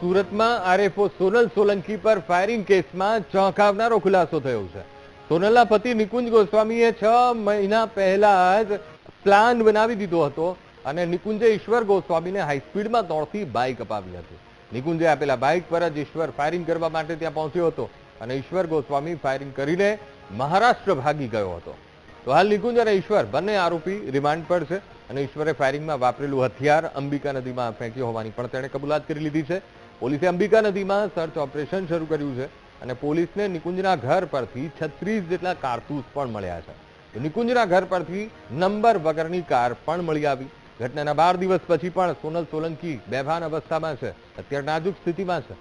સુરતમાં આરએફઓ સોનલ સોલંકી પર ફાયરિંગ કેસમાં ચોંકાવનારો ખુલાસો થયો છે. સોનલના પતિ નિકુંજ ગોસ્વામીએ છ મહિના પહેલા જ પ્લાન બનાવી દીધો હતો અને નિકુંજે ઈશ્વર ગોસ્વામીને હાઈસ્પીડમાં દોડતી બાઇક અપાવી હતી. નિકુંજે આપેલા બાઇક પર જ ઈશ્વર ફાયરિંગ કરવા માટે ત્યાં પહોંચ્યો હતો અને ઈશ્વર ગોસ્વામી ફાયરિંગ કરીને મહારાષ્ટ્ર ભાગી ગયો હતો. તો હાલ નિકુંજ અને ઈશ્વર બંને આરોપી રિમાન્ડ પર છે અને ઈશ્વરે ફાયરિંગમાં વાપરેલું હથિયાર અંબિકા નદીમાં ફેંક્યું હોવાની પણ તેણે કબૂલાત કરી લીધી છે. પોલીસે અંબિકા નદીમાં સર્ચ ઓપરેશન શરૂ કર્યું છે અને પોલીસને નિકુંજના ઘર પરથી છત્રીસ જેટલા કારતૂસ પણ મળ્યા છે. નિકુંજના ઘર પરથી નંબર વગરની કાર પણ મળી આવી. ઘટનાના બાર દિવસ પછી પણ સોનલ સોલંકી બેભાન અવસ્થામાં છે. અત્યારે નાજુક સ્થિતિમાં છે.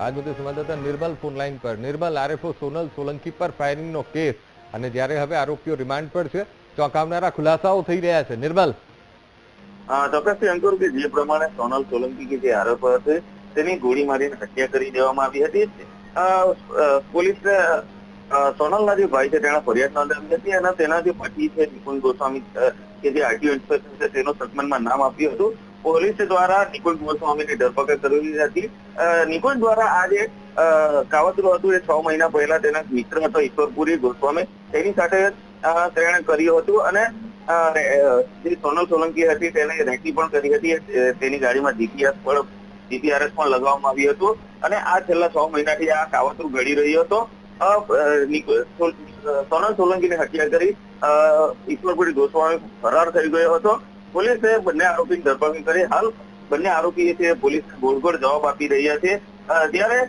આજ મુદ્દે સંવાદદાતા નિર્મલ ફોન લાઈન પર. નિર્મલ, આરએફઓ સોનલ સોલંકી પર ફાયરિંગનો કેસ. અને જ્યારે હવે આરોપીઓ રિમાન્ડ પર છે, ચોંકાવનારા ખુલાસાઓ થઈ રહ્યા છે. નિર્મલ ચોક્કસથી અંકુર કે જે પ્રમાણે સોનલ સોલંકી કે જે આરોપ હતો તેની ગોળી મારીને હત્યા કરી દેવામાં આવી હતી. અ, અ, પોલીસે અ, સોનલના જે ભાઈ છે તેણે ફરિયાદ નોંધાવી હતી અને તેના જે પતિ છે નિકુંજ ગોસ્વામી કે જે આરટીઓ ઇન્સ્પેક્ટર છે તેનું સન્માનમાં નામ આપ્યું હતું. પોલીસ દ્વારા નિકુંજ ગોસ્વામીની ધરપકડ કરેલી હતી. નિકુંજ દ્વારા આજે કાવતરું હતું એ છ મહિના પહેલા તેના મિત્ર હતો ઈશ્વરપુરી ગોસ્વામી. તેની સાથે તેણે કર્યું હતું અને જે સોનલ સોલંકી હતી તેને રેકી પણ કરી હતી તેની ગાડીમાં જીપીએસ પણ જીપીઆરએસ પણ લગાવવામાં આવ્યું હતું. અને આ છેલ્લા છ મહિનાથી આ કાવતરું ઘડી રહ્યો હતો. સોનલ સોલંકીની હત્યા કરી ઈશ્વરપુરી ગોસ્વામી ફરાર થઈ ગયો હતો. પોલીસે બંને આરોપીની ધરપકડ કરી. હાલ બંને આરોપી છે, પોલીસને ગોળ ગોળ જવાબ આપી રહ્યા છે. ત્યારે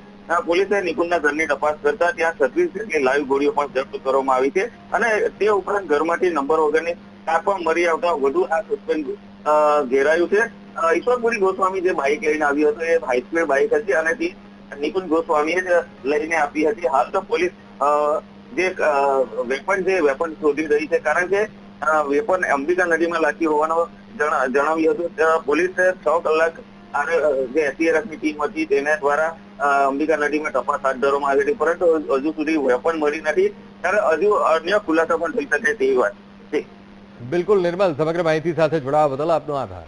પોલીસે નિકુંજના ઘરની તપાસ કરતા ત્યાં છત્રીસ જેટલી લાઈવ ગોળીઓ પણ જપ્ત કરવામાં આવી છે. અને તે ઉપરાંત ઘરમાંથી નંબર વગરની કાર પણ મળી આવતા વધુ આ સસ્પેન્ડ ઘેરાયું છે. ઈશ્વરપુરી ગોસ્વામી જે બાઇક લઈને આવ્યો હતો, એ હાઈસ્પીડ બાઇક હતી અને તે નિકુંજ ગોસ્વામીએ જ લઈને આપી હતી. હાલ તો પોલીસ જે વેપન છે વેપન શોધી રહી છે. કારણ કે વેપન અંબિકા નદીમાં લાગી હોવાનો જણાવ્યું હતું. પોલીસે છ કલાક જે એસટીએફની ટીમ હતી તેના દ્વારા અંબિકા નદીમાં તપાસ હાથ ધરવામાં આવી હતી. પરંતુ હજુ સુધી વેપન મળી નથી. ત્યારે હજુ અન્ય ખુલાસા પણ થઈ શકે તેવી વાત છે. બિલકુલ નિર્મલ સમગ્ર માહિતી સાથે જોડાવા બદલ આપનો આભાર.